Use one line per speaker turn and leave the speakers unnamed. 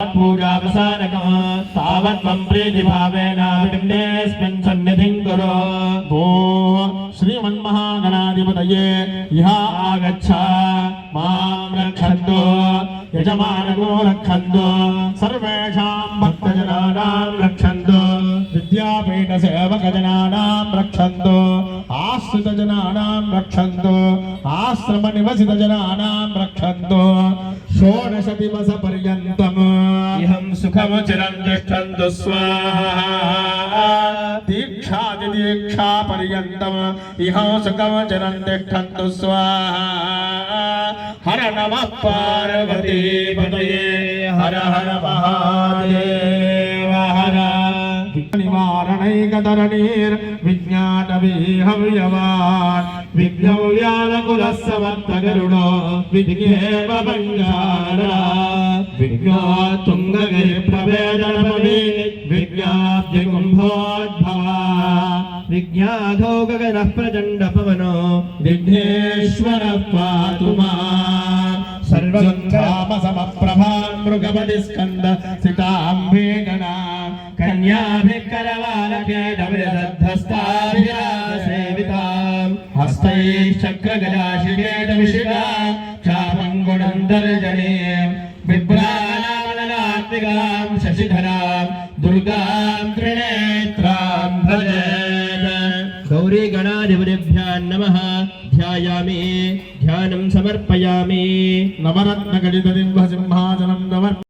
पूजावसानकः तावत्त्वं प्रीतिभावेन बिम्बेऽस्मिन् सन्निधिं कुरु भो श्रीमन्महागणाधिपतये इह आगच्छ मां रक्षन्तु यजमानको रक्षन्तु सर्वेषां भक्तजनानां रक्षन्तु विद्यापीठसेवकजनानां रक्षन्तु आश्रितजनानां रक्षन्तु आश्रमनिवसितजनानां रक्षन्तु षोडशदिवसपर्यन्तम्
ఇహం సుఖము తిష్టంతు స్వాహా.
దీక్షాది దీక్షా పర్యంతం ఇహం సుఖమచరం తిష్టంతు స్వాహా. హర నమ పార్వతి పదయే హర హర మహాదేవ. హర నివారణైకధరణీర్ విజ్ఞానవీహవ్యవాన్ విజ్ఞవ్యాలకులస్సవర్తగరుడో విజ్ఞేవ బంగారా तुङ्गगिरिप्रवेदनपदे विज्ञाब्धिकुम्भोद्भवा
विज्ञाधो गगनः प्रचण्डपवनो
विघ्नेश्वर पातु माम् सर्वगन्धामसमप्रभा मृगपति स्कन्द सिताम्बेगना
कन्याभिः करवालकेटविरदद्धस्ताभिरासेविताम्
हस्तैश्चक्रगदाशिकेटविशिखा चापङ्गुणन्तर्जने बिभ्राणामलनात्मिकां शशिधरां दुर्गां त्रिनेत्रां भजेत
गौरी गणाधिपतिभ्यां नमः ध्यायामि ध्यानं समर्पयामि
नवरत्नगलितदिम्बसिंहासनं नव